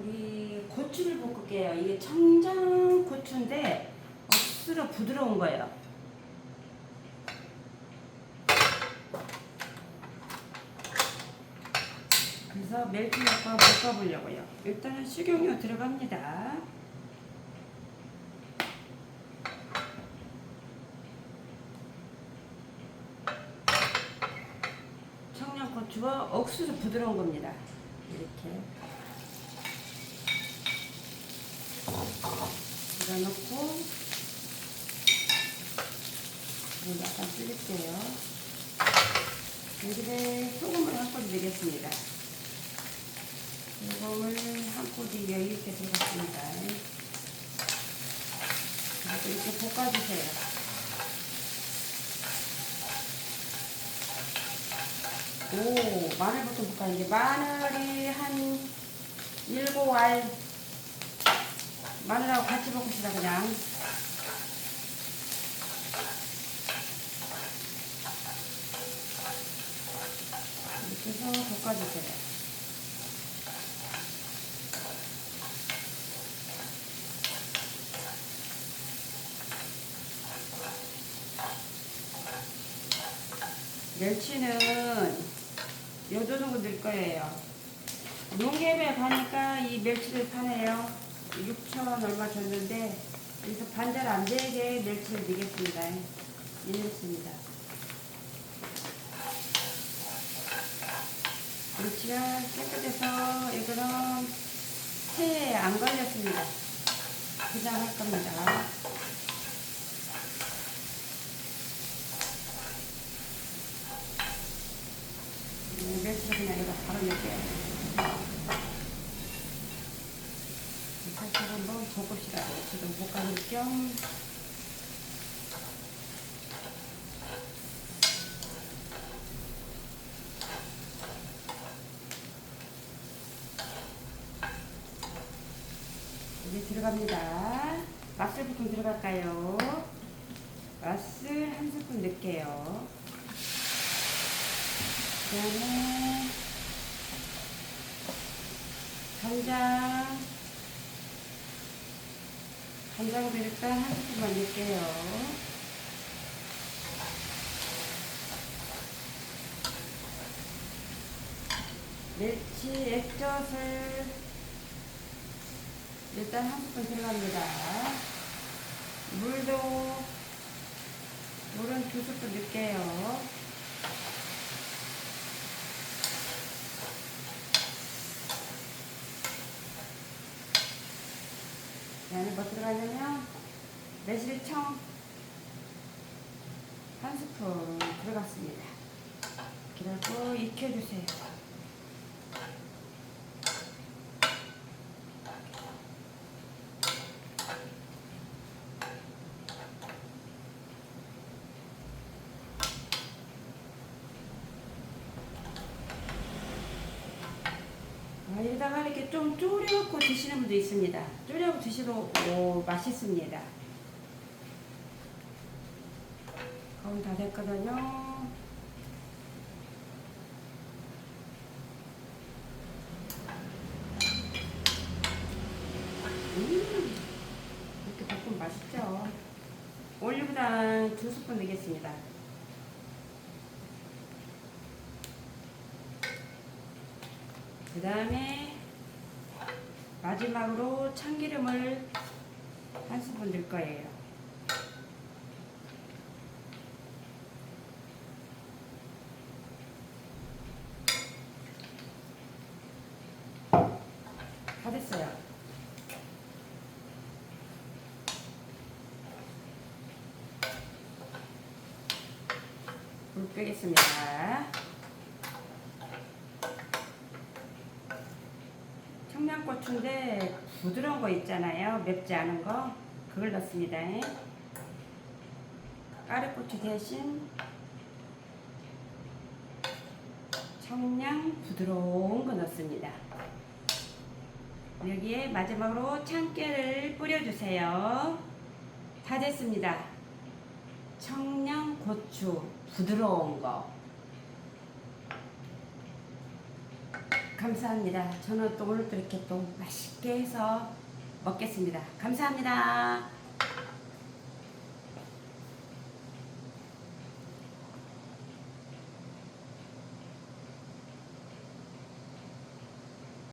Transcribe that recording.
우리 고추를 볶을게요. 이게 청장 고추인데 억수로 부드러운 거예요. 그래서 멸치 약간 볶아보려고요. 일단은 식용유 들어갑니다. 청양고추가 억수로 부드러운 겁니다. 이렇게 집어 넣고 물 약간 뿌릴게요. 여기에 소금을 한 꼬리 넣겠습니다. 소금을 한 꼬리 여유 있게 들어갔습니다. 그리고 이렇게 볶아주세요. 오, 마늘부터 볶아요. 이제 마늘이 한 일곱 알 마늘하고 같이 볶읍시다 그냥. 이렇게 해서 볶아주세요. 멸치는 요 정도 넣을 거예요. 농협에 가니까 이 멸치를 파네요. 6천 얼마 줬는데 여기서 반절 안 되게 멸치를 넣겠습니다. 이 멸치입니다. 멸치가 깨끗해서 이거는 새에 안 걸렸습니다. 그냥 할 겁니다. 네, 멸치를 그냥 여기다 바로 넣을게요. 살짝 한번 볶읍시다. 지금 볶아줄 겸 이제 들어갑니다. 맛술부터 들어갈까요? 맛술 한 스푼 넣을게요. 그 다음에 간장 간장도 일단 한 스푼만 넣을게요. 멸치 액젓을 일단 한 스푼 들어갑니다. 물도 물은 두 스푼 넣을게요. 안에 뭐 들어가냐면 매실청 한 스푼 들어갔습니다. 그리고 익혀주세요. 아, 여기다가 이렇게 좀 졸여갖고 드시는 분도 있습니다. 졸여갖고 드시도 오, 맛있습니다. 거의 다 됐거든요. 음, 이렇게 볶으면 맛있죠. 올리브당 두 스푼 넣겠습니다. 그 다음에 마지막으로 참기름을 한 스푼 넣을 거예요. 다 됐어요. 물 빼겠습니다. 청양고추인데 부드러운 거 있잖아요. 맵지 않은 거. 그걸 넣습니다. 까르고추 대신 청양 부드러운 거 넣습니다. 여기에 마지막으로 참깨를 뿌려주세요. 다 됐습니다. 청양 고추 부드러운 거. 감사합니다. 저는 또 오늘 또 이렇게 또 맛있게 해서 먹겠습니다. 감사합니다.